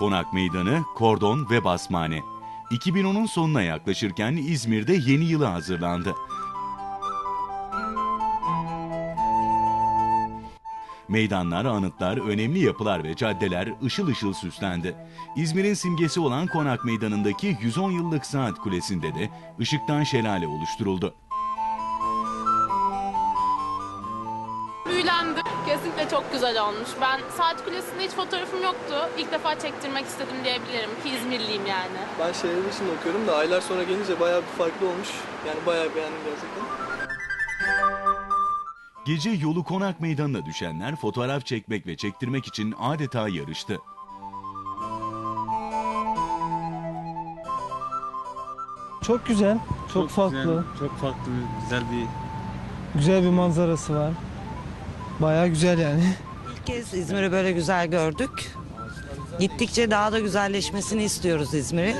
Konak Meydanı, kordon ve basmane. 2010'un sonuna yaklaşırken İzmir'de yeni yıla hazırlandı. Meydanlar, anıtlar, önemli yapılar ve caddeler ışıl ışıl süslendi. İzmir'in simgesi olan Konak Meydanı'ndaki 110 yıllık saat kulesinde de ışıktan şelale oluşturuldu. Büyülendim. Kesinlikle çok güzel olmuş. Ben Saat Kulesi'nde hiç fotoğrafım yoktu. İlk defa çektirmek istedim diyebilirim ki İzmirliyim yani. Ben şehir dışında okuyorum da aylar sonra gelince bayağı bir farklı olmuş. Yani bayağı beğendim gerçekten. Gece yolu Konak Meydanı'na düşenler fotoğraf çekmek ve çektirmek için adeta yarıştı. Çok güzel, çok, farklı. Güzel, çok farklı, güzel bir Güzel bir manzarası var. Bayağı güzel yani. İlk kez İzmir'i böyle güzel gördük. Gittikçe daha da güzelleşmesini istiyoruz İzmir'i.